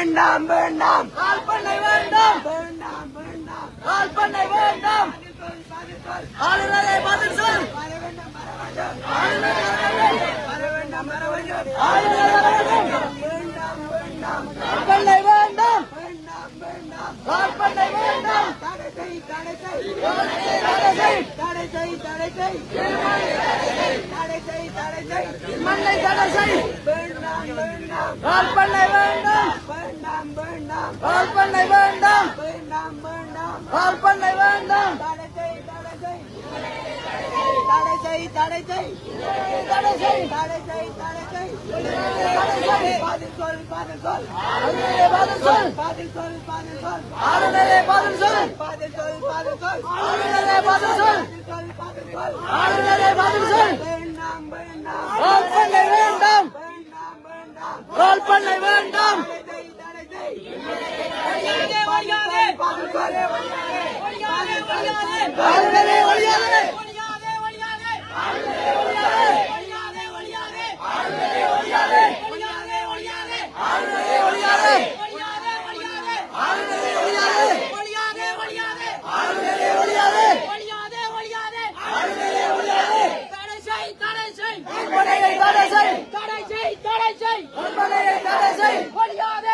வேண்டாம் வேண்டாம். கால் பண்ணை வேண்டாம் வேண்டாம். வேண்டாம். கால் பண்ணை வேண்டாம் ஆளுநரை பதில் சொல். வேண்டாம் வேண்டாம். வேண்டாம். வேண்டாம். மண்ணை தடை செய் வேண்டாம் வேண்டாம் கால் பண்ணை வேண்டாம் வேண்டாம் வேண்டாம் கால் பண்ணை வேண்டாம் வேண்டாம் வேண்டாம் கால் பண்ணை வேண்டாம் தடை செய் தடை செய் தடை செய் தடை செய் தடை செய் பதில் சொல் பதில் சொல் ஆளுநரே பதில் சொல் பதில் சொல் பதில் சொல். ஆளுநரே பதில் சொல் பதில் சொல் பதில் சொல். ஆளுநரே பதில் சொல். பதில் சொல் ஆளுநரே பதில் சொல் வேண்டாம். வேண்டாம். கால் பண்ணை வேண்டாம் கால் பண்ணை வேண்டாம் தடை செய் தடை செய் தடை செய் ஒன்பதை தடை செய் ஒழியாத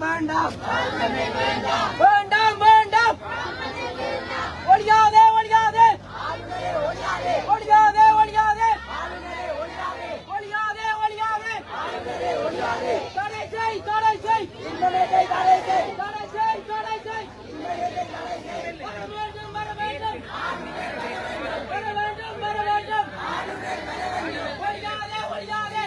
வேண்டாம் வேண்டாம் வேண்டாம் வேண்டாம் ஒழியாதே ஒழியாதே ஒழியாதே ஒழியாதே ஒழியாதே ஒழியாதே தடை செய் தடை செய் தடை செய் தடை செய் தடை செய் வர வேண்டும் வர வேண்டும் வர வேண்டும் வர வேண்டும் ஒழியாதே ஒழியாதே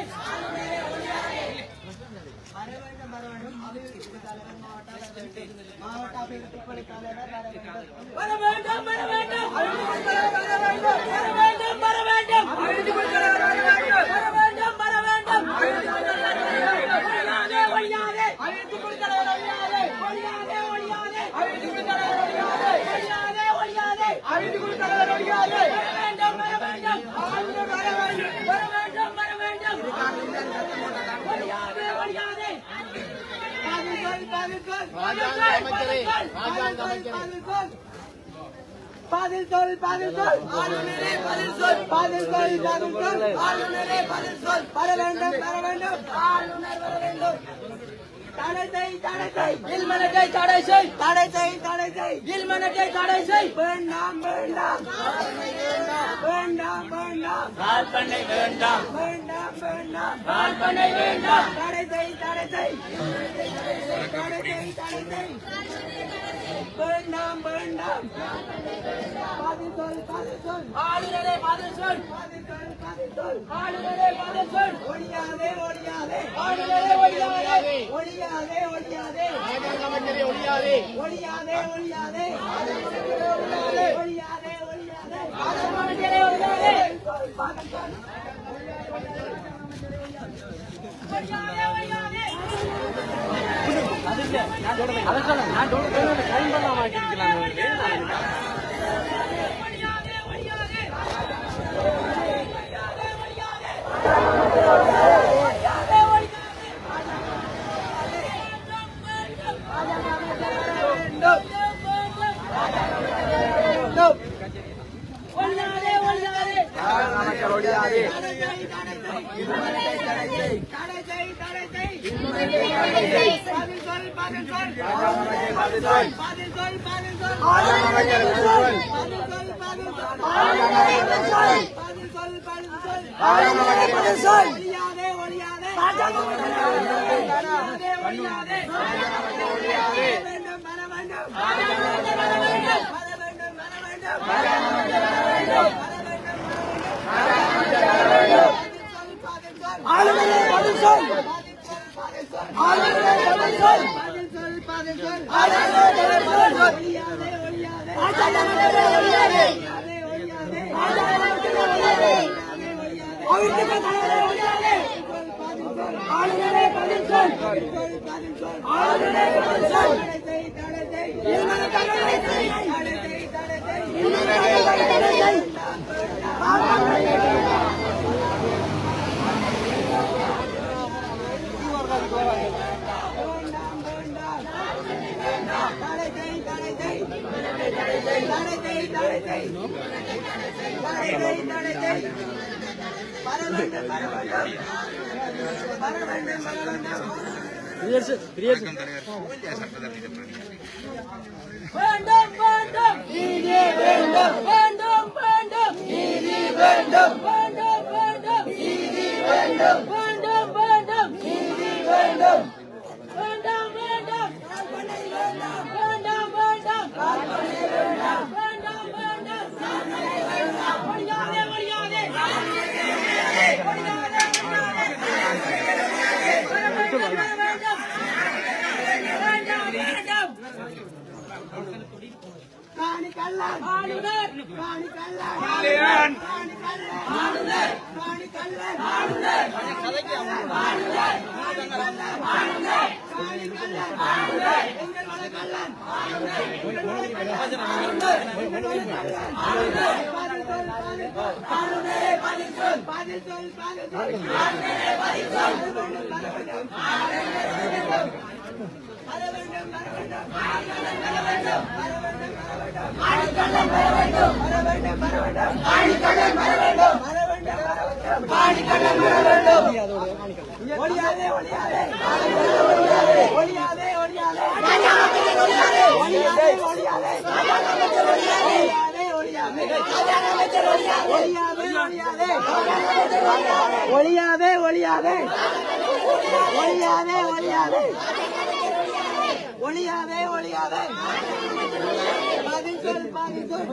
வர வேண்டும் வர வேண்டும் வர வேண்டும் வர வேண்டும் வர வேண்டும் வர வேண்டும் வர வேண்டும் ஒழியாதே ஒழியாதே ஒழியாதே ஒழியாதே ஒழியாதே ஒழியாதே வர வேண்டும் வர வேண்டும் வர வேண்டும் வர வேண்டும் ஒழியாதே ஒழியாதே பதில் சொல் பதில் சொல் ஆளுநரே பதில் சொல் பதில் சொல் பதில் சொல் ஆளுநரே பதில் சொல் வர வேண்டும் வர வேண்டும். ஆளுநர் வர வேண்டும். தடை செய் தடை செய். இல்மனத்தை தடை செய். தடை செய் தடை செய். இல்மனத்தை தடை செய். வேண்டாம் வேண்டாம். வேண்டாம் வேண்டாம் கால் பண்ணை வேண்டாம் வேண்டாம் வேண்டாம் கால் பண்ணை வேண்டாம் தடை செய் தடை செய் தடை செய் தடை செய் வேண்டாம் வேண்டாம் பதில் சொல் பதில் சொல் ஆளுநரே பதில் சொல் பதில் சொல் பதில் சொல் ஆளுநரே பதில் சொல் ஒழியாதே ஒழியாதே ஆளுநரே ஒழியாதே ஒழியாதே ஒழியாதே ஒழியாதே ஒழியாதே ஒழியாதே ஒழியாதே நான் சொல்றேன் நான் சொல்றேன் டைம் பண்ண மாட்டேங்கிறாங்க கூடாது வேண்டும் ஆளுநரே பதில் சொல் ஆளுநரே பதில் சொல் ஆளுநரே பதில் சொல் ஆளுநரே ஒழியாதே ஆளுநரே பதில் சொல் ஆளுநரே பதில் சொல் ஆளுநர் ஒளியாதே ஒளியாதே ஒளியாதே ஒளியாதே ஒளியாதே ஒளியாதே ஒளியாதே ஒளியாதே ஒளியாதே ஒளியாதே ஒளியாதே ஒளியாதே ஒளியாதே ஒளியாதே பதில் சொல் பதில் சொல்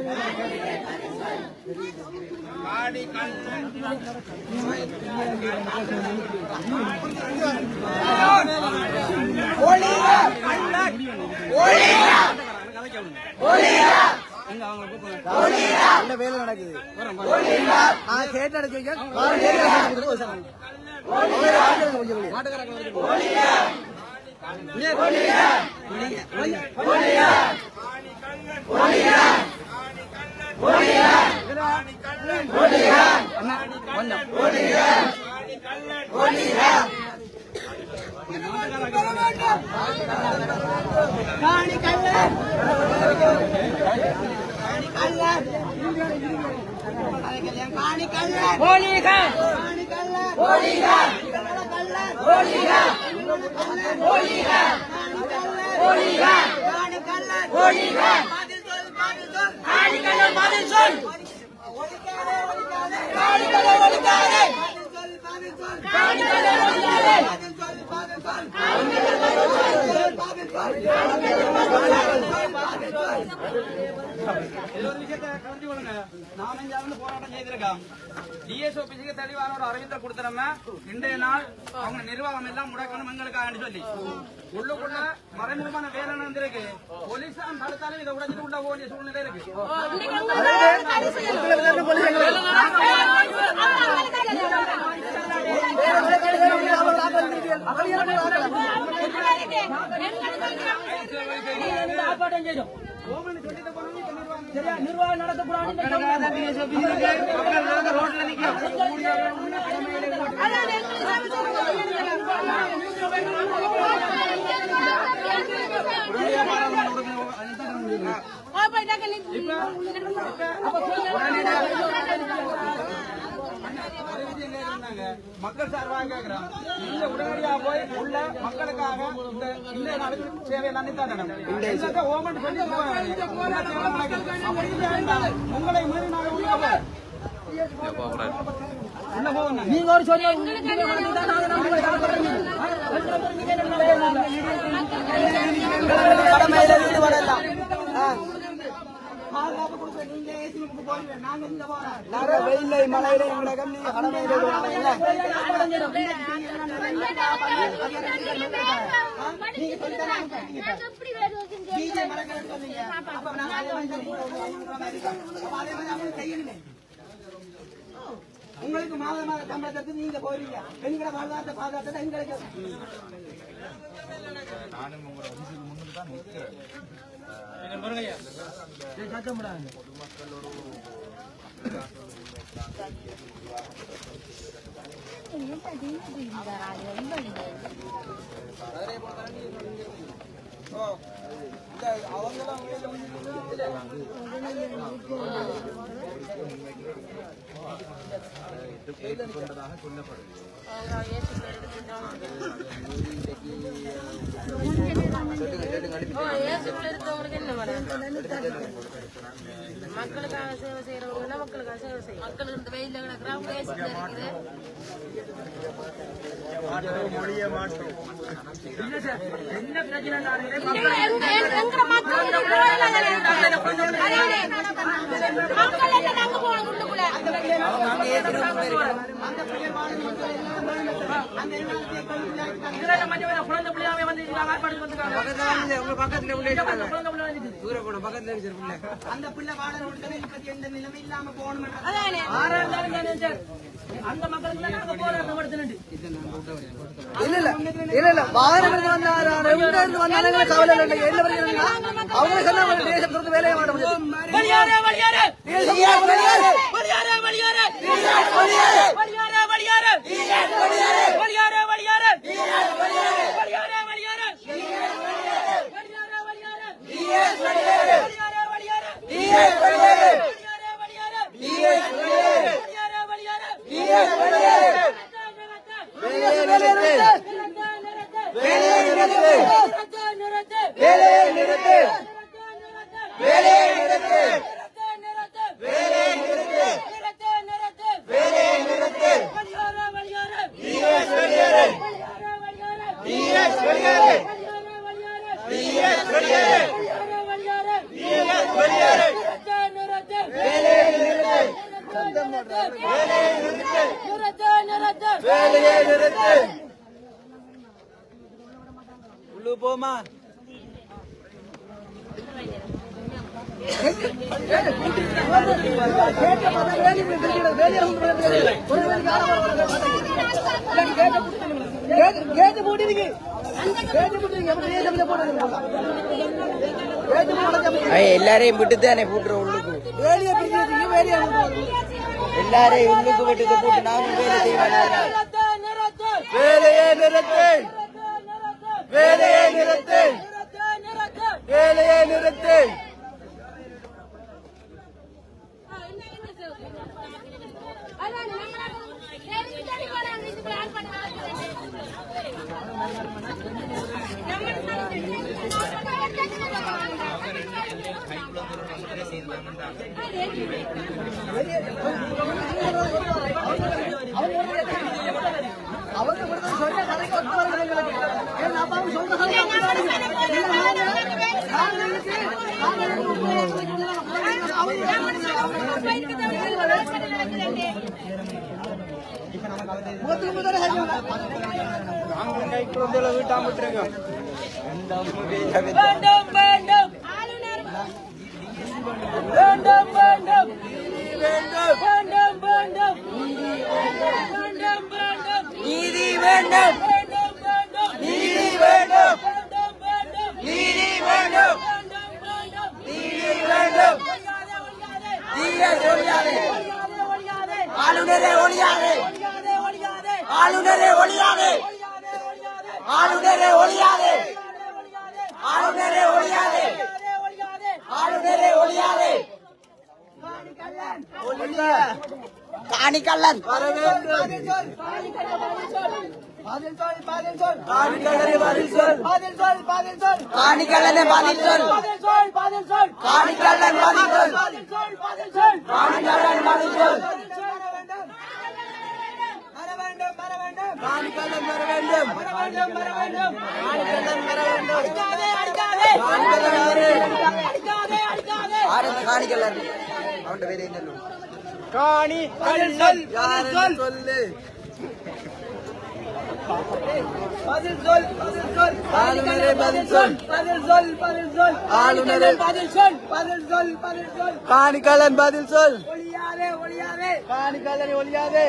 ஒளியா ஒளியா ஒளியா எங்க அவங்க நல்ல வேலை நடக்குது. நான் காணி கண்ணன் கல்லர் காணி கல்லர் போலீகர் காணி கல்லர் போலீகர் கல்லர் போலீகர் போலீகர் போலீகர் காணி கல்லர் போலீகர் பதில் சொல் பதில் சொல். காணி கல்லர் பதில் சொல் ஒலிக்காதே ஒலிக்காதே காணி கல்லர் ஒலிக்காதே பதில் சொல் பதில் சொல் காணி கல்லர் ஒலிக்காதே பதில் சொல் பதில் சொல் காணி எல்லோரும் விஷயத்தை கலந்து கொள்ளுங்க நானும் சேர்ந்து போராட்டம் செய்திருக்கேன் டிஎஸ் ஆபீஸுக்கு தெளிவான ஒரு அறிவித்தல் கொடுத்துறோம் இன்றைய நாள் அவங்க நிர்வாகம் எல்லாம் முடக்கணும் எங்களுக்காக சொல்லி உள்ளுக்குள்ள மறைமுகமான வேலை நடந்திருக்கு சரியா நிர்வாகம் நடத்தக்கூடாது ஒரு நாங்க மக்கள் சார்பாக கேட்கிறோம் நீங்க உடனடியா போய் உள்ள மக்களுக்காக இந்த இந்த நாளுக்கு சேவை நடத்தாங்க ஓமன் சொல்லி உங்களை மீறி நாங்க உள்ள போய் நீங்க ஒரு சொல்லி கடமையில ஈடுபடலாம் பாதுகாப்பு கொடுக்க நீங்க ஏசி ரூமுக்கு போறீங்க நாங்க இங்க போறோம் நாங்க வெயில்ல மழையில எங்களை கம்மி கடமையில ஈடுபடலாம் அப்ப நாங்க அதே மாதிரி அப்ப அதே மாதிரி அவங்க செய்யணுமே உங்களுக்கு மாத மாத சம்பளத்துக்கு நீங்க போறீங்க எங்களை வாழ்வாத்த பாதுகாத்து எங்களுக்கு மக்களுக்காக சேவை செய்யறவங்க மக்களுக்காக சேவை அந்த பொதுமக்கள் ஒரு மக்களுக்காக சேவை செய்யறவங்க மக்களுக்காக சேவை செய்யும் மக்கள் இந்த வெயில கிடக்குறாங்க குழந்தை பிள்ளையாவே வந்து ஆர்ப்பாடு வந்துருக்காங்க பக்கத்துல அந்த பிள்ளை வாழ எந்த நிலைமை இல்லாம போகணும் ஆறாம் சார் இல்ல இல்ல இல்ல இல்ல இருந்து வந்தாரு எங்க இருந்து வந்தாலும் கவலை இல்லை என்ன பிரச்சனை அவங்க சொன்னாங்க தேசம் தொடர்ந்து வேலையை மாட்ட முடியும் வெளியேறு, வெளியேறு. வெளியேறு, வெளியேறு. வெளியேறு, வெளியேறு. வெளியேறு, வெளியேறு. வெளியேறு, வெளியேறு. வெளியேறு, வெளியேறு. வெளியேறு, Belediye! Belediye! Belediye! எல்லாரையும் விட்டு தானே கூட்டுறோம் உள்ளுக்கு. வேலையை பிடிக்கிறதுக்கு வேலையை எல்லாரையும் உள்ளுக்கு விட்டு கூட்டு நாம வேலை செய்வாங்க வேலையை நிறுத்து வேலையை நிறுத்து வேலையை நிறுத்து அவங்க மட்டும் சொன்ன வேண்டும் வேண்டும். வேண்டும் வேண்டும். வேண்டும் வேண்டும். வேண்டும். நீதி வேண்டும். நீதி வேண்டும். நீதி வேண்டும். நீதி வேண்டும். நீயே ஒழியாதே ஆளுநரே ஒழியாதே ஆளுநரே ஒழியாதே ஆளுநரே ஒழியாதே ஆளுநரே ஒழியாதே காணிக்கல்லன் பதில் சொல் பதில் சொல் பதில் சொல் பதில் சொல் பதில் சொல் காணிக்கல்லன் பதில் சொல் பதில் சொல் பதில் சொல் காணிக்கல்லன் பதில் சொல் பதில் சொல் பதில் சொல் காணிக்கல்லன் பதில் சொல் காணிக்கடன் வர வேண்டும். வர வேண்டும் வர வேண்டும். காணிக்கடன் வர வேண்டும் அடிக்காதே. அடிக்காதே காணிக்கடன் யாரு அடிக்காதே அடிக்காதே. ஆரம்ப காணிக்கலன் அவன் பேரு என்ன காணி பதில் சொல். யாரு சொல். சொல்லு. பதில் சொல் பதில் சொல். ஆளுநரே பதில் சொல். பதில் சொல் பதில் சொல். ஆளுநரே. பதில் சொல். பதில் சொல் பதில் சொல். காணிக்கலன் பதில் சொல். ஒளியாதே ஒளியாதே காணிக்கலன் ஒழியாதே.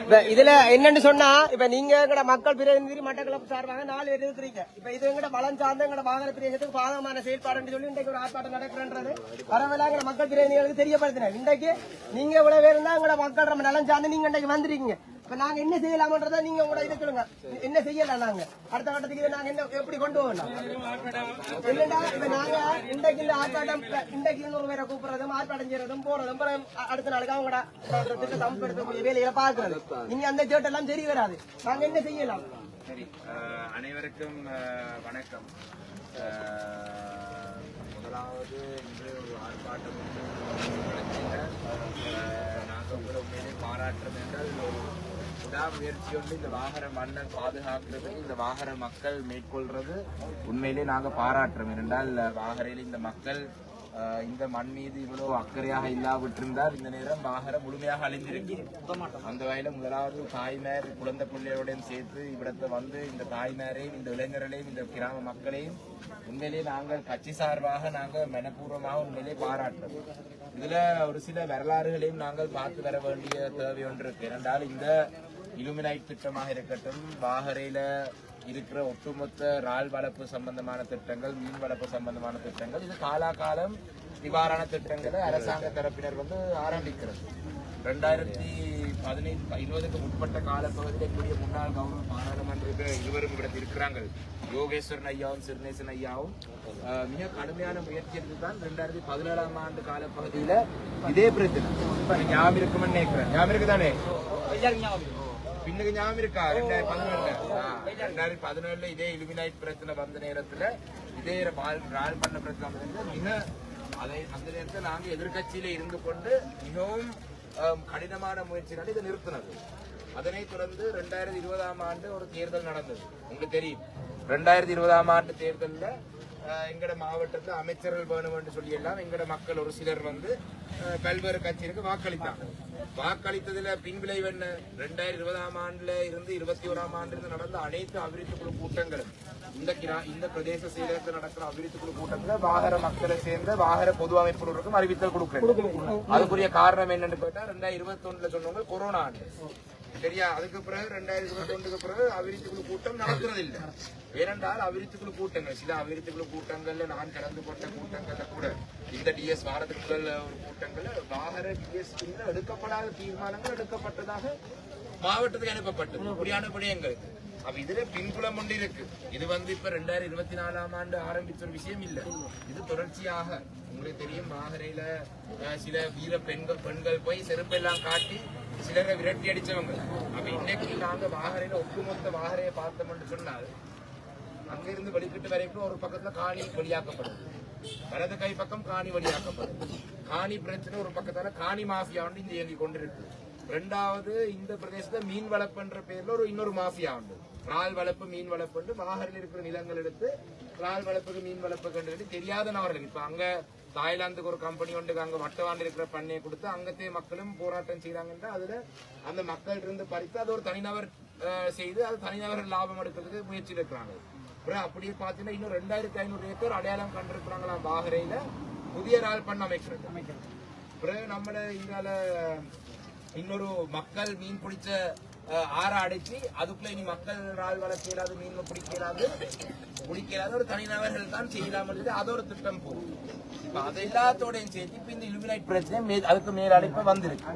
இப்ப இதுல என்னன்னு சொன்னா இப்ப நீங்க எங்கட மக்கள் பிரதிநிதி மட்டக்களப்பு சார்பாக நாலு பேர் இருக்கிறீங்க. இப்ப இது எங்கட வளம் சார்ந்த எங்கட வாகன பிரதேசத்துக்கு பாதகமான செயல்பாடுன்னு சொல்லி இன்றைக்கு ஒரு ஆர்ப்பாட்டம் நடக்கிறன்றது. பரவாயில்ல மக்கள் பிரதிநிதிகளுக்கு தெரியப்படுத்தினார் இன்றைக்கு நீங்க இவ்வளவு பேர் இருந்தா உங்களோட மக்கள் நம்ம நலம் சார்ந்து நீங்க இன்றைக்கு வந்திருக்கீங்க. இப்ப நாங்க என்ன செய்யலாமன்றதை நீங்க உங்களோட இது சொல்லுங்க. என்ன செய்யலாம் நாங்க? அடுத்த கட்டத்துக்கு இதை நாங்க என்ன எப்படி கொண்டு போகணும்? இல்லடா இப்ப நாங்க இன்றைக்கு இந்த ஆர்ப்பாட்டம் இன்றைக்கு இன்னொரு பேரை கூப்பிடுறதும் ஆர்ப்பாட்டம் செய்யறதும் போறதும் அடுத்த நாளுக்கு அவங்களோட திட்டத்தை அமல்படுத்தக்கூடிய வேலைகளை பாக்குறது நீங்க அந்த சேட்டெல்லாம் சரி வராது. நாங்க என்ன செய்யலாம்? சரி அனைவருக்கும் வணக்கம். முதலாவது இன்று நாங்கள் உங்களை உண்மையிலே பாராட்டுறது என்றால் ஒரு விடாமுயற்சி ஒன்று இந்த வாகன மண்ணை பாதுகாக்கிறது இந்த வாகன மக்கள் மேற்கொள்றது உண்மையிலே நாங்கள் பாராட்டுறோம். ஏனென்றால் வாகரையில் இந்த மக்கள் இந்த மண் மீது இவ்வளவு அக்கறையாக இல்லாவிட்டிருந்தால் இந்த நேரம் வாகனம் முழுமையாக அழிந்திருக்கும். அந்த வகையில முதலாவது தாய்மார் குழந்தை பிள்ளையோடையும் சேர்த்து இவ்விடத்தை வந்து இந்த தாய்மாரையும் இந்த இளைஞர்களையும் இந்த கிராம மக்களையும் உண்மையிலேயே நாங்கள் கட்சி சார்பாக நாங்கள் மனப்பூர்வமாக உண்மையிலேயே பாராட்டுறோம். இதுல ஒரு சில வரலாறுகளையும் நாங்கள் பார்த்து வர வேண்டிய தேவை ஒன்று இருக்கு. ஏனென்றால் இந்த இலுமினைட் திட்டமாக இருக்கட்டும் வாகரையில இருக்கிற ஒட்டுமொத்த இறால் வளர்ப்பு சம்பந்தமான திட்டங்கள் மீன் வளர்ப்பு சம்பந்தமான திட்டங்கள் இது காலாகாலம் நிவாரண திட்டங்களை அரசாங்க தரப்பினர் வந்து ஆரம்பிக்கிறது. ரெண்டாயிரத்தி பதினைந்து இருபதுக்கு முற்பட்ட காலப்பகுதியில் கூடிய முன்னாள் கௌரவ பாராளுமன்ற இருவரும் இடத்தில் இருக்கிறாங்க. யோகேஸ்வரன் ஐயாவும் சிறுநேசன் ஐயாவும். மிக கடுமையான முயற்சி எடுத்து தான் ரெண்டாயிரத்தி பதினேழாம் ஆண்டு காலப்பகுதியில இதே பிரச்சனை. இப்ப ஞாபகம் இருக்குமென்னு நினைக்கிறேன். ஞாபகம் இருக்குதானே? பின்னுக்கு ஞாபகம் இருக்கா? ரெண்டாயிரத்தி பதினேழுல ரெண்டாயிரத்தி பதினேழுல இதே இலுமினைட் பிரச்சனை வந்த நேரத்துல இதே ரால் பண்ண பிரச்சனை வந்த மிக அதை அந்த நேரத்தில் நாங்க எதிர்க்கட்சியில இருந்து கொண்டு மிகவும் கடினமான முயற்சினால இதை நிறுத்தினது. அதனைத் தொடர்ந்து ரெண்டாயிரத்தி இருபதாம் ஆண்டு ஒரு தேர்தல் நடந்தது. உங்களுக்கு தெரியும். ரெண்டாயிரத்தி இருபதாம் ஆண்டு தேர்தல்ல அஹ், எங்கட மாவட்டத்துல அமைச்சர்கள் வேணும் சொல்லி எல்லாம் எங்கட மக்கள் ஒரு சிலர் வந்து பல்வேறு கட்சிகளுக்கு வாக்களித்தாங்க. வாக்களித்ததுல பின்விளைவு என்ன? ரெண்டாயிரத்தி இருபதாம் ஆண்டுல இருந்து இருபத்தி ஓராம் ஆண்டுல இருந்து நடந்த அனைத்து அபிவிருத்தி குழு கூட்டங்களும் இந்த கிரா இந்த பிரதேச செயலகத்தில் நடக்கிற அபிவிருத்தி குழு கூட்டத்துல வாகர மக்களை சேர்ந்த வாகர பொது அமைப்புகளுக்கும் அறிவித்தல் கொடுக்குறேன் அதுக்குரிய காரணம் என்னன்னு கேட்டா ரெண்டாயிரத்தி இருபத்தி ஒண்ணுல சொன்னவங்க கொரோனா ஆண்டு. சரியா? அதுக்கு பிறகு ரெண்டாயிரத்தி இருபத்தி ஒன்றுக்கு பிறகு அபிவிருத்தி குழு கூட்டம் நடக்கிறது இல்லை ஏனென்றால் அபிவிருத்தி குழு கூட்டங்கள் சில அபிவிருத்தி குழு கூட்டங்கள்ல நான் கலந்து கொண்ட கூட்டங்கள்ல கூட இந்த டிஎஸ் வாரத்துக்குள்ள ஒரு கூட்டங்கள்ல வாகர டிஎஸ் எடுக்கப்படாத தீர்மானங்கள் எடுக்கப்பட்டதாக மாவட்டத்துக்கு அனுப்பப்பட்டது. இப்படியான விடயங்கள். அப்ப இதுல பின்புலம் ஒன்று இருக்கு. இது வந்து இப்ப ரெண்டாயிரம் இருபத்தி நாலாம் ஆண்டு ஆரம்பிச்ச ஒரு விஷயம் இல்ல. இது தொடர்ச்சியாக உங்களுக்கு தெரியும் மாகரையில சில வீர பெண்கள் பெண்கள் போய் செருப்பெல்லாம் காட்டி சிலரை விரட்டி அடிச்சவங்க. அப்ப இன்னைக்கு நாங்க வாகரையில ஒட்டுமொத்த வாகரையை பார்த்தோம்னு சொன்னால் அங்கிருந்து வெளிக்கிட்டு வரைக்கும் ஒரு பக்கத்துல காணி வழியாக்கப்படும். வலது கை பக்கம் காணி வழியாக்கப்படும். காணி பிரச்சனை ஒரு பக்கத்தால காணி மாஃபியா ஒன்று இங்க இயங்கி கொண்டிருக்கு. ரெண்டாவது இந்த பிரதேசத்துல மீன் வளர்ப்புன்ற பேர்ல ஒரு இன்னொரு மாஃபியா உண்டு. கால் வளர்ப்பு மீன் வளர்ப்பு வாகரில் இருக்கிற நிலங்கள் எடுத்து கால் வளர்ப்புக்கு மீன் வளர்ப்பு கண்டு தெரியாத நபர்கள். இப்ப அங்க தாய்லாந்துக்கு ஒரு கம்பெனி ஒன்று அங்க வட்டவாண்டு இருக்கிற பண்ணையை கொடுத்து அங்கத்தே மக்களும் போராட்டம் செய்யறாங்கன்னா அதுல அந்த மக்கள் இருந்து பறித்து அது ஒரு தனிநபர் செய்து அது தனிநபர் லாபம் எடுக்கிறதுக்கு முயற்சி இருக்கிறாங்க. அப்புறம் அப்படியே பாத்தீங்கன்னா இன்னும் ரெண்டாயிரத்தி ஐநூறு ஏக்கர் அடையாளம் கண்டிருக்கிறாங்களாம் பாகரையில புதிய நாள் பண்ண அமைக்கிறது. அப்புறம் நம்மள இங்கால இன்னொரு மக்கள் மீன் பிடிச்ச ஆற அடைச்சி அதுக்குள்ள இனி மக்கள் ரால் வளர்க்க இயலாது மீன் பிடிக்க இயலாது பிடிக்க இயலாத ஒரு தனிநபர்கள் தான் செய்யலாம் அது ஒரு திட்டம் போகும் இப்ப அது எல்லாத்தோடையும் சேர்த்து இப்ப இந்த இலுமினைட் பிரச்சனை அதுக்கு மேல் வந்திருக்கு.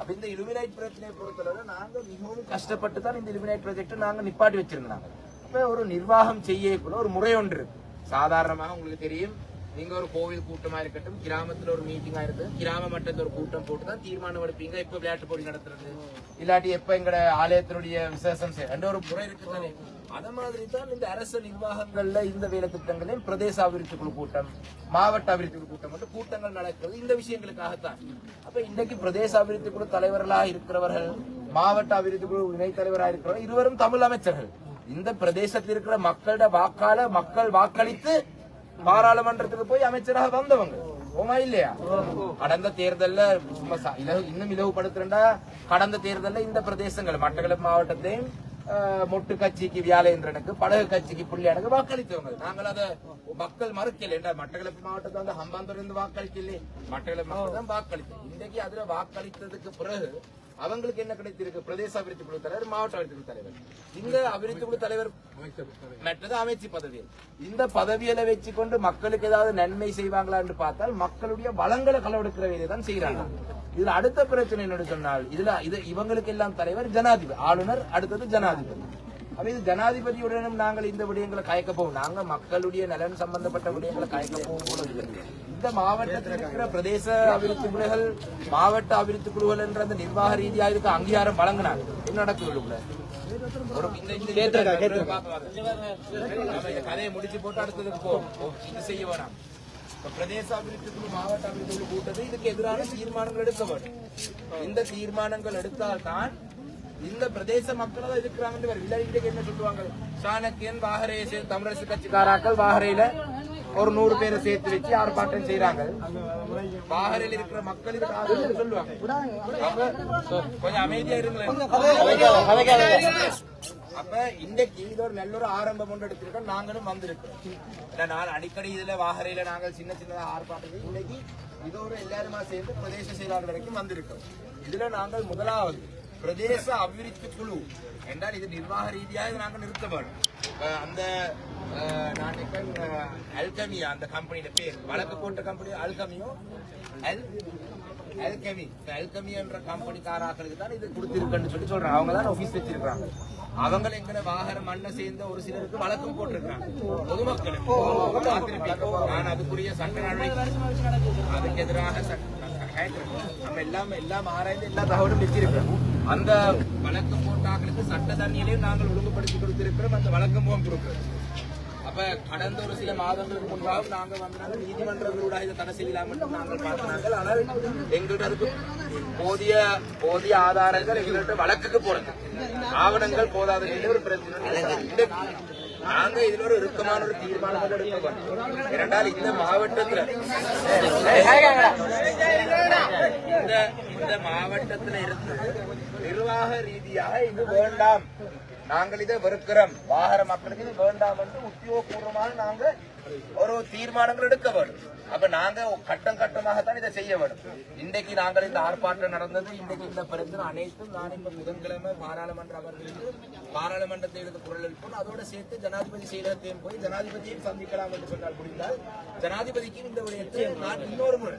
அப்ப இந்த இலுமினைட் பிரச்சனையை பொறுத்தளவு நாங்க மிகவும் கஷ்டப்பட்டு தான் இந்த இலுமினைட் ப்ராஜெக்ட் நாங்க நிப்பாட்டி வச்சிருந்தாங்க அப்ப ஒரு நிர்வாகம் செய்யக்குள்ள ஒரு முறை ஒன்று இருக்கு. சாதாரணமாக உங்களுக்கு தெரியும். நீங்க ஒரு கோவில் கூட்டமா இருக்கட்டும் கிராமத்துல ஒரு மீட்டிங்கா இருக்கு கிராம மட்டத்துல ஒரு கூட்டம் போட்டு தான் தீர்மானம் எடுப்பீங்க இப்ப விளையாட்டு போட்டி நடத்துறது. இல்லாட்டி எப்ப எங்கட ஆலயத்தினுடைய விசேஷம் செய்ய ஒரு முறை இருக்கு தானே. அத மாதிரி தான் இந்த அரசு நிர்வாகங்கள்ல இந்த வேலை திட்டங்களையும் பிரதேச அபிவிருத்தி குழு கூட்டம் மாவட்ட அபிவிருத்தி குழு கூட்டம் மற்றும் கூட்டங்கள் நடக்கிறது. இந்த விஷயங்களுக்காகத்தான். அப்ப இன்னைக்கு பிரதேச அபிவிருத்தி குழு தலைவர்களா இருக்கிறவர்கள் மாவட்ட அபிவிருத்தி குழு இணைத் தலைவராக இருக்கிறவர்கள் இருவரும் தமிழ் அமைச்சர்கள். இந்த பிரதேசத்தில் இருக்கிற மக்களோட வாக்கால மக்கள் வாக்களித்து பாராளுமன்றத்துக்கு போய் அமைச்சராக வந்தவங்க. ஓமா இல்லையா? கடந்த தேர்தல்ல சும்மா இன்னும் இலவுபடுத்துறா கடந்த தேர்தல்ல இந்த பிரதேசங்கள் மட்டக்களப்பு மாவட்டத்தையும் மொட்டு கட்சிக்கு வியாழேந்திரனுக்கு படகு கட்சிக்கு புள்ளியானுக்கு வாக்களித்தவங்க. நாங்கள் அதை மக்கள் மறுக்கல. மட்டக்களப்பு மாவட்டத்தை வந்து ஹம்பாந்தூர் இருந்து வாக்களிக்கலையே? மட்டக்களப்பு மாவட்டம் வாக்களித்தோம். இன்றைக்கு அதுல வாக்களித்ததுக்கு பிறகு அவங்களுக்கு என்ன கிடைத்திருக்கு பிரதேச அபிவிருத்தி குழு தலைவர் மாவட்ட அபிவிருத்தி குழு தலைவர். இந்த அபிவிருத்தி குழு தலைவர் மற்றது அமைச்சு பதவி இந்த பதவியில வச்சுக்கொண்டு மக்களுக்கு ஏதாவது நன்மை செய்வாங்களா என்று பார்த்தால் மக்களுடைய வளங்களை களவெடுக்கிற வேலையை தான் செய்யறாங்க இதுல அடுத்த பிரச்சனை என்னன்னு சொன்னால் இதுல இது இவங்களுக்கு எல்லாம் தலைவர் ஜனாதிபதி ஆளுநர் அடுத்தது ஜனாதிபதி. அப்ப இது ஜனாதிபதியுடனும் நாங்கள் இந்த விடயங்களை கயக்க போவோம். நாங்க மக்களுடைய நலன் சம்பந்தப்பட்ட விடயங்களை கயக்க போவோம். போல இல்லை. இந்த மாவட்டத்தில் இருக்கிற பிரதேச அபிவிருத்தி குழுக்கள் மாவட்ட அபிவிருத்தி குழுக்கள் என்ற அந்த நிர்வாக ரீதியாக இதுக்கு அங்கீகாரம் வழங்கினாங்க. என்ன நடக்குது உள்ளுக்குள்ள? கதையை முடிச்சு போட்டு அடுத்ததுக்கு போவோம் ஓ, இது செய்ய வேணாம். பிரதேச அபிவிருத்தி குழு மாவட்ட அபிவிருத்தி குழு கூட்டத்தை இதுக்கு எதிரான தீர்மானங்கள் எடுக்க வேண்டும். இந்த தீர்மானங்கள் எடுத்தால்தான் இந்த பிரதேச மக்கள் தான் இருக்கிறாங்கன்னு வரும். என்ன சொல்லுவாங்க? சாணக்கியன் வாகரையை சேர்த்து தமிழரசு கட்சிக்காராக்கள் வாகரையில ஒரு நூறு பேரை சேர்த்து வச்சு ஆர்ப்பாட்டம் செய்யறாங்க வாகரையில் இருக்கிற மக்கள் சொல்லுவாங்க. கொஞ்சம் அமைதியா இருங்களேன். அப்ப இன்றைக்கு இது ஒரு நல்ல ஒரு ஆரம்பம் ஒன்று எடுத்திருக்கோம். நாங்களும் வந்திருக்கோம் நான் அடிக்கடி இதுல வாகரையில நாங்கள் சின்ன சின்னதா ஆர்ப்பாட்டம் இன்னைக்கு இது ஒரு எல்லாருமா சேர்ந்து பிரதேச செயலாளர் வரைக்கும் வந்திருக்கோம் இதுல நாங்கள் முதலாவது. பிரதேச அபிவிருத்தி குழு. என்றால் இது நிர்வாக ரீதியாக இது நாங்கள் நிறுத்த வேண்டும். அந்த நான் அல்கமியா அந்த கம்பெனியில பேர். வழக்கு போட்ட கம்பெனி அல்கமியோ? அல் அல்கமி. அல்கமி என்ற கம்பெனி காராக்களுக்கு தான் இது கொடுத்திருக்குன்னு சொல்லி சொல்றாங்க. அவங்க தான் ஆபீஸ் வச்சிருக்காங்க அவங்கள எங்கட வாகன மண்ணை சேர்ந்த ஒரு சிலருக்கு வழக்கம் போட்டிருக்காங்க பொதுமக்கள் நான் அதுக்குரிய சட்ட நடவடிக்கை. அதுக்கு எதிராக நம்ம எல்லாம் எல்லாம் ஆராய்ந்து எல்லா தகவலும் வச்சிருக்கிறோம் அந்த வழக்கம் போட்டாக்களுக்கு சட்ட தண்ணியிலையும் நாங்கள் ஒழுங்குபடுத்தி கொடுத்திருக்கிறோம் அந்த வழக்கம் முகம் அப்ப கடந்த ஒரு சில மாதங்களுக்கு முன்பாக நாங்க வந்தாலும் நீதிமன்றங்களோட இதை தடை செய்யலாம் என்று நாங்கள் பார்த்தார்கள். ஆனால் எங்கள்கிட்ட போதிய போதிய ஆதாரங்கள் எங்கள்கிட்ட வழக்குக்கு போறது ஆவணங்கள் போதாத நிலையில ஒரு பிரச்சனை நாங்க இதுல ஒரு இறுக்கமான ஒரு தீர்மானம் எடுக்க வரோம் இரண்டால் இந்த மாவட்டத்துல இந்த இந்த மாவட்டத்துல இருந்து நிர்வாக ரீதியாக இது வேண்டாம். நாங்கள் இதை வெறுக்கிறோம். வாகர மக்களுக்கு இது வேண்டாம் என்று உத்தியோகபூர்வமாக நாங்க ஒரு தீர்மானங்கள் எடுக்க வேண்டும். அப்ப நாங்க கட்டம் கட்டமாகத்தான் இதை செய்ய வேண்டும். இன்றைக்கு நாங்கள் இந்த ஆர்ப்பாட்டம் நடந்தது இன்றைக்கு இந்த பிரச்சனை அனைத்தும் நான் இப்ப புதன்கிழமை பாராளுமன்ற அவர்களுக்கு பாராளுமன்றத்தை எடுத்து குரல் எழுப்போம் அதோட சேர்த்து ஜனாதிபதி செயலகத்தையும் போய் ஜனாதிபதியையும் சந்திக்கலாம் என்று சொன்னால் முடிந்தால் ஜனாதிபதிக்கும் இந்த விடயத்தை நான் இன்னொரு முறை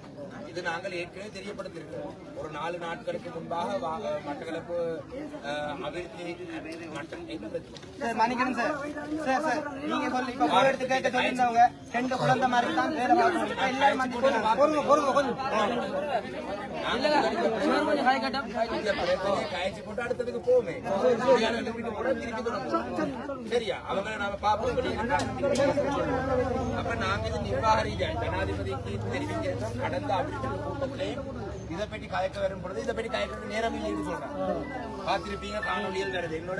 இது நாங்கள் ஏற்கனவே தெரியப்படுத்திருக்கிறோம் ஒரு நாலு நாட்களுக்கு முன்பாக மட்டக்களப்பு சார் மன்னிக்கணும் சார். சார் சார் நீங்க சொல்லி இப்ப போர் எடுத்து கேட்க சொல்லியிருந்தவங்க ரெண்டு குழந்தை மாதிரி தான் வேலை பார்க்கணும். இப்ப எல்லாரும் பொறுங்க பொறுங்க கொஞ்சம். சரியா? நாம அப்ப நாங்க இது நிர்வாக ரீதியா ஜனாதிபதிக்கு தெரிவிக்க கடந்த அபிவிருத்தி கூட்டத்திலையும் இதை பற்றி கயக்க வரும் பொழுது இதை பற்றி கயக்கிறது நேரம் இல்லைன்னு சொல்றேன் பார்த்திருப்பீங்க காணொலியில் வருது. என்னோட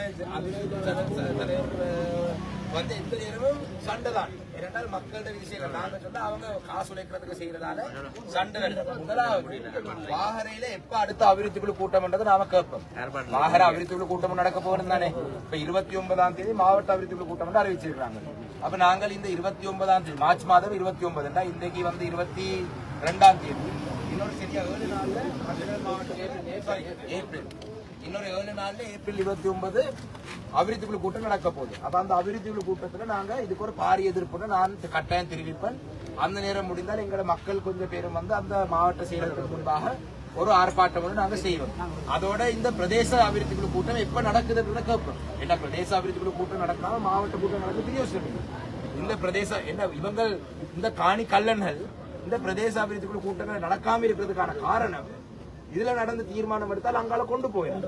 வந்து எந்த நேரமும் சண்டை தான். இரண்டால் மக்களுடைய விஷயங்கள் நாங்க சொன்னா அவங்க காசு உழைக்கிறதுக்கு செய்யறதால சண்டை வருது முதலாவது வாகரையில எப்ப அடுத்த அபிவிருத்தி குழு கூட்டம்ன்றது நாம கேட்போம். வாகர அபிவிருத்தி குழு கூட்டம் நடக்க போறது தானே? இப்ப இருபத்தி ஒன்பதாம் தேதி மாவட்ட அபிவிருத்தி குழு கூட்டம் அறிவிச்சிருக்காங்க அப்ப நாங்கள் இந்த இருபத்தி ஒன்பதாம் தேதி மார்ச் மாதம் இருபத்தி ஒன்பதுன்னா இன்றைக்கு வந்து இருபத்தி ரெண்டாம் தேதி. ஏப்ரல் ஏப்ரல் இன்னொரு ஏழு நாள்ல ஏப்ரல் இருபத்தி ஒன்பது அபிவிருத்தி குழு கூட்டம் நடக்க போகுது அப்ப அந்த அபிவிருத்தி குழு கூட்டத்துல நாங்க இதுக்கு ஒரு பாரிய எதிர்ப்புன்னு நான் கட்டாயம் தெரிவிப்பேன் அந்த நேரம் முடிந்தால் எங்களோட மக்கள் கொஞ்சம் பேரும் வந்து அந்த மாவட்ட செயலருக்கு முன்பாக ஒரு ஆர்ப்பாட்டம் ஒன்று நாங்க செய்வோம் அதோட இந்த பிரதேச அபிவிருத்தி குழு கூட்டம் எப்ப நடக்குதுன்றத கேட்போம் என்ன பிரதேச அபிவிருத்தி குழு கூட்டம் நடக்காம மாவட்ட கூட்டம் நடக்க தெரிய இந்த பிரதேச என்ன இவங்க இந்த காணி கல்லன்கள் இந்த பிரதேச அபிவிருத்தி குழு கூட்டங்கள் நடக்காம இருக்கிறதுக்கான காரணம் இதுல நடந்த தீர்மானம் எடுத்தால் அங்கால கொண்டு போயிடும்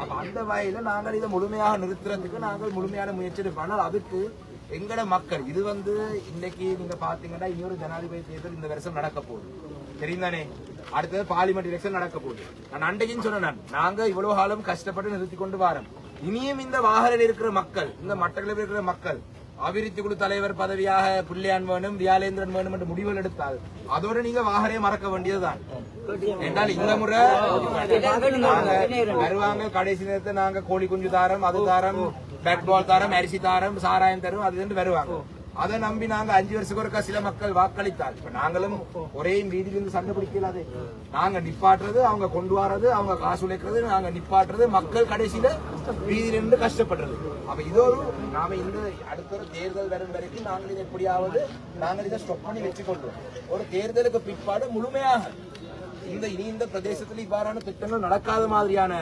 அப்ப அந்த வகையில நாங்கள் இதை முழுமையாக நிறுத்துறதுக்கு நாங்கள் முழுமையான முயற்சி எடுப்போம். ஆனால் அதுக்கு எங்கட மக்கள் இது வந்து இன்னைக்கு நீங்க பாத்தீங்கன்னா இன்னொரு ஜனாதிபதி தேர்தல் இந்த வருஷம் நடக்க போகுது. தெரியுந்தானே? அடுத்தது பார்லிமெண்ட் எலெக்ஷன் நடக்க போகுது. நான் அன்றைக்கும் சொன்னேன் நாங்க இவ்வளவு காலம் கஷ்டப்பட்டு நிறுத்தி கொண்டு வரோம். இனியும் இந்த வாகனில் இருக்கிற மக்கள் இந்த மட்டக்களவில் இருக்கிற மக்கள் அபிவிருத்தி குழு தலைவர் பதவியாக புள்ளியான் வேணும் வியாலேந்திரன் வேணும் என்று முடிவுகள் எடுத்தால் அதோட நீங்க வாகரே மறக்க வேண்டியதுதான். என்றால் இந்த முறை நாங்க வருவாங்க கடைசி நேரத்தை நாங்க கோழி குஞ்சு தாரம் அது தாரம் பேட் பால் தாரம் அரிசி தாரம் சாராயம் தரும் அது வருவாங்க. அதை நம்பி நாங்க அஞ்சு வருஷத்துக்கு ஒருக்கா சில மக்கள் வாக்களித்தால். இப்ப நாங்களும் ஒரே வீதியிலிருந்து சண்டை பிடிக்கலாதே நாங்க நிப்பாட்டுறது அவங்க கொண்டு வர்றது அவங்க காசு உழைக்கிறது நாங்க நிப்பாட்டுறது மக்கள் கடைசியில வீதியிலிருந்து கஷ்டப்படுறது. அப்ப இதோடு நாம இந்த அடுத்த ஒரு தேர்தல் வரும் வரைக்கும் நாங்கள் இதை எப்படியாவது நாங்கள் இதை ஸ்டொப் பண்ணி வச்சுக்கொள்வோம் ஒரு தேர்தலுக்கு பிற்பாடு முழுமையாக இந்த இனி இந்த பிரதேசத்தில் இவ்வாறான திட்டங்கள் நடக்காத மாதிரியான